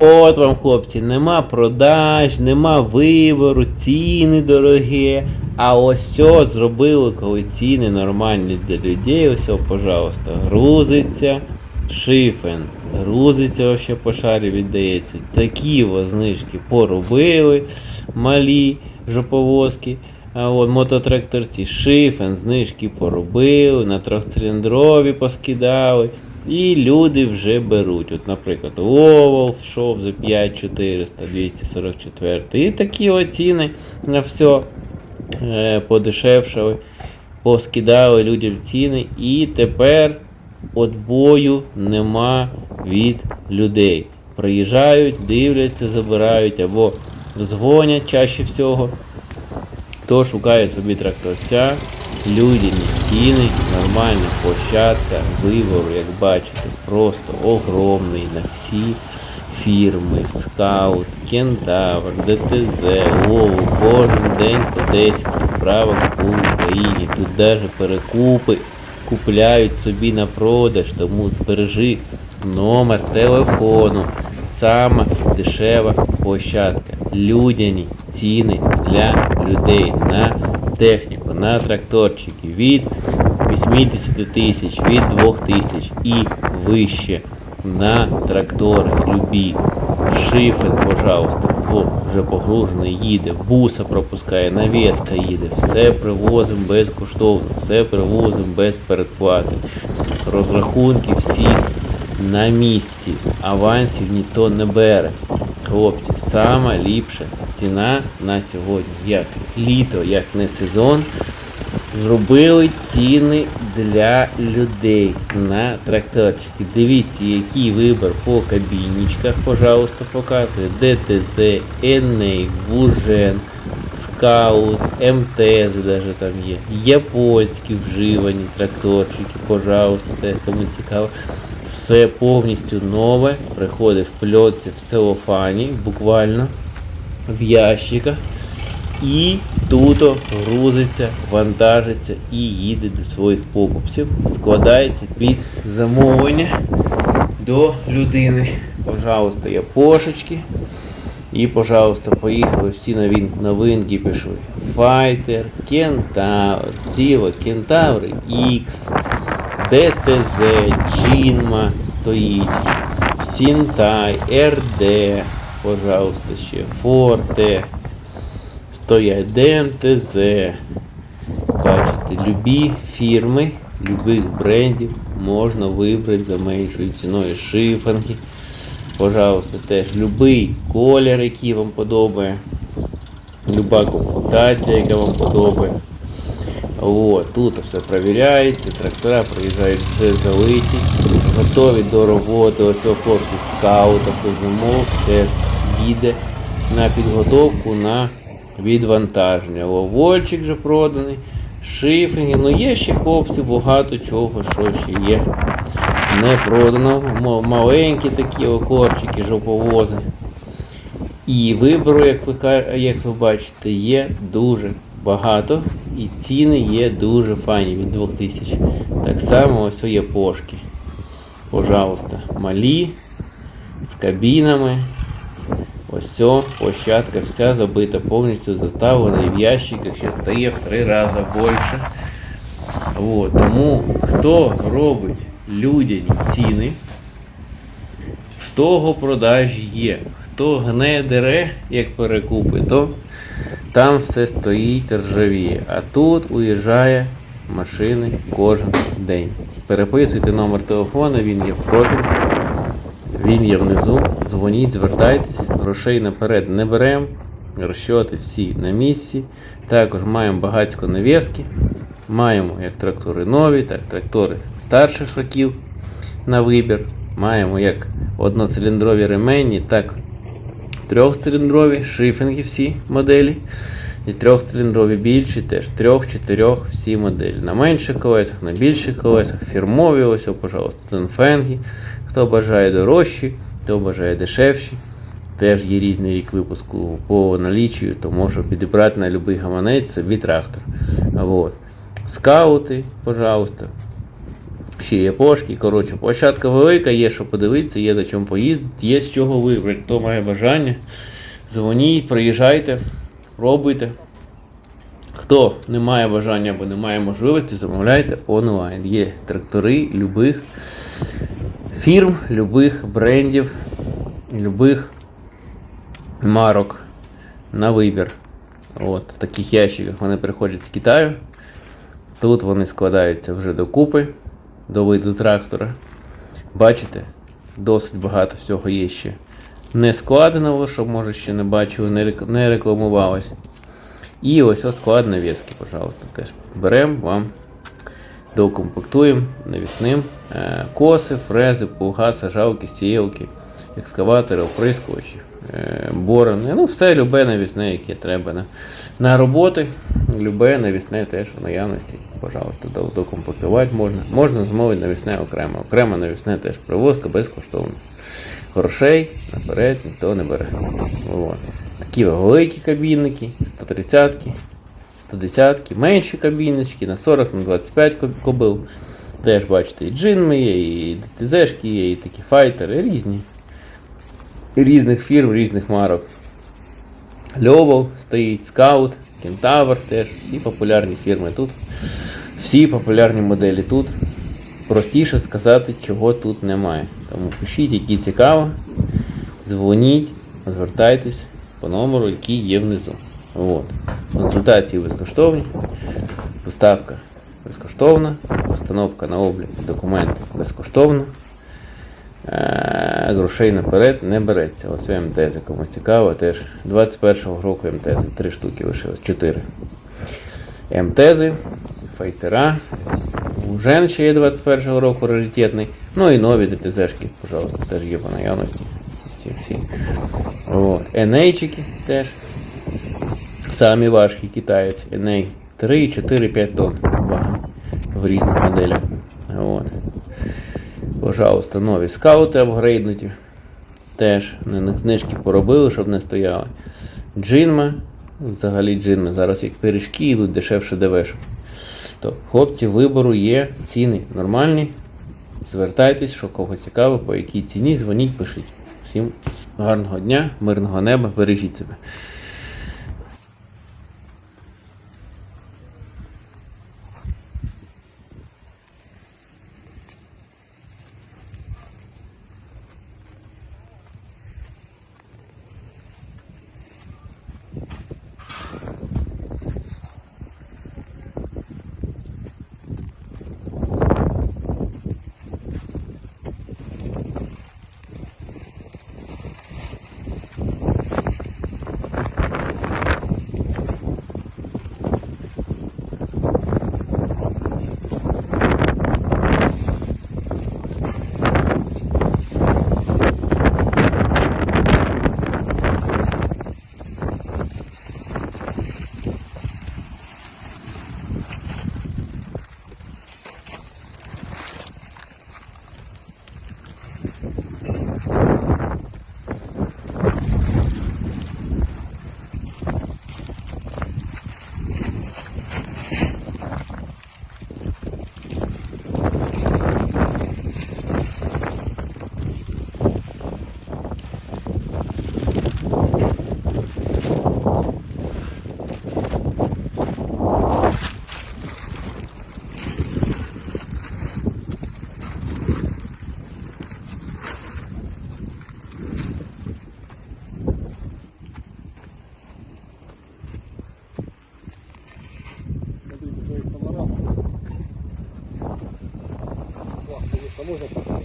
От вам, хлопці, нема продаж, нема вибору, ціни дорогі. А ось все зробили, коли ціни нормальні для людей. Ось, пожалуйста, грузиться шифен, грузиться вообще по шарі віддається. Такі знижки поробили малі жоповозки. А от мототракторці шифен, знижки поробили, на трьохциліндрові поскидали. І люди вже беруть. От, наприклад, Овол йшов за 5400, 244. І такі оціни на все подешевшали, поскидали людям ціни. І тепер отбою нема від людей. Приїжджають, дивляться, забирають або дзвонять чаще всього. Хто шукає собі тракторця, людяні ціни, нормальна площадка, вибору, як бачите, просто огромний на всі фірми, скаут, кентавр, ДТЗ, Вову, кожен день по 10 відправок по Україні. Тут навіть перекупи купляють собі на продаж, тому збережи номер телефону. Сама дешева площадка. Людяні ціни для людей на техніку, на тракторчики від 80 тисяч, від 2 тисяч і вище на трактори любі. Шифен, пожалуйста, вже погружений, їде, буса пропускає, навіска їде, все привозимо безкоштовно, все привозимо без передплати. Розрахунки всі на місці. Авансів ніхто не бере. Хлопці, сама ліпша ціна на сьогодні. Як літо, як не сезон. Зробили ціни для людей на тракторчики. Дивіться, який вибір по кабінічках, пожалуйста, показує. ДТЗ, Еней, Вужен, Скаут, МТЗ даже там є. Японські вживані тракторчики, пожалуйста, те, кому цікаво. Все повністю нове, приходить в пльотці в целофані, буквально в ящиках. І тут грузиться, вантажиться і їде до своїх покупців, складається під замовлення до людини. Пожалуйста, я пошечки. І, пожалуйста, поїхали всі новин, новинки пішли. Файтер, Кентавр, Ціла, Кентавр X, ДТЗ, Джинма стоїть, Сінтай, РД, пожалуйста, ще Форте, стоять ДМТЗ. Бачите, любі фірми, любих брендів можна вибрати за меншою ціною шифанги. Пожалуйста, теж любий колір, який вам подобає. Люба комплектація, яка вам подобає. От, тут все перевіряється, трактора приїжджають вже залиті, готові до роботи. Ось хлопці скаута, хто теж їде на підготовку на відвантаження. О, Вольчик вже проданий, шифінги. Ну є ще хлопці, багато чого, що ще є не продано. Маленькі такі окорчики, жоповози. І вибору, як ви, як ви бачите, є дуже багато. І ціни є дуже файні від 2000. Так само ось є пошки. Пожалуйста, малі, з кабінами. Ось площадка вся забита, повністю заставлена і в ящиках ще стає в три рази більше. От, тому хто робить людяні ціни, в того продажі є. Хто гне дере, як перекупи, то там все стоїть ржавіє. А тут уїжджає машини кожен день. Переписуйте номер телефону, він є в профілі. Він є внизу. Дзвоніть, звертайтесь, грошей наперед не беремо. Розчоти всі на місці. Також маємо багатько навіски. Маємо як трактори нові, так трактори старших років на вибір. Маємо як одноциліндрові ремені, так трьохциліндрові, шифінги всі моделі. І трьохциліндрові більші, теж трьох-чотирьох всі моделі. На менших колесах, на більших колесах, фірмові, ось, пожалуйста, Тенфенги. Хто бажає дорожчі, хто бажає дешевші. Теж є різний рік випуску по налічію, то можу підібрати на будь-який гаманець собі трактор. Вот. Скаути, пожалуйста. Ще є пошки. Коротше, площадка велика, є що подивитися, є на чому поїздити, є з чого вибрати. Хто має бажання, дзвоніть, приїжджайте, пробуйте. Хто не має бажання або не має можливості, замовляйте онлайн. Є трактори любих фірм, любих брендів, любих марок на вибір. От, в таких ящиках вони приходять з Китаю. Тут вони складаються вже докупи до виду трактора. Бачите, досить багато всього є ще не складеного, щоб може ще не бачили, не рек- рекламувалось. І ось ось склад навіски, пожалуйста, теж беремо вам, докомплектуємо навісним е, коси, фрези, плуга, сажалки, сіялки, екскаватори, оприскувачі, е, борони. Ну, все любе навісне, яке треба на, на роботи. Любе навісне теж в наявності. Пожалуйста, до- докомплектувати можна. Можна замовити навісне окремо. Окремо навісне теж привозка безкоштовно. Грошей наперед ніхто не бере. От. Такі великі кабінники, 130-ки, 110-ки, менші кабіночки на 40 на 25 кобил. Теж бачите, і джинми є, і ДТЗшки є, і такі файтери різні. Різних фірм, різних марок. Льовол стоїть, скаут, кентавр теж, всі популярні фірми тут. Всі популярні моделі тут. Простіше сказати, чого тут немає. Тому пишіть, які цікаво, дзвоніть, звертайтесь по номеру, який є внизу. От. Консультації безкоштовні, доставка безкоштовна, постановка на облік документів безкоштовна. Е, Грошей наперед не береться. Ось МТЗ, кому цікаво, теж 21-го року МТЗ, три штуки лишилось, 4. МТЗи, файтера. Ужен ще є 21-го року раритетний. Ну і нові ДТЗшки, пожалуйста, теж є по наявності. Ці всі. От. Енейчики теж. Самі важкі китаєць. Еней 3, 4, 5 тонн в різних моделях. Пожалуйста, нові скаути апгрейднуті. Теж на них знижки поробили, щоб не стояли. Джинма. Взагалі джинми. Зараз як пиріжки йдуть дешевше девешок. То, хлопці, вибору є, ціни нормальні. Звертайтесь, що кого цікаво, по якій ціні, дзвоніть, пишіть. Всім гарного дня, мирного неба, бережіть себе. 怎么回事？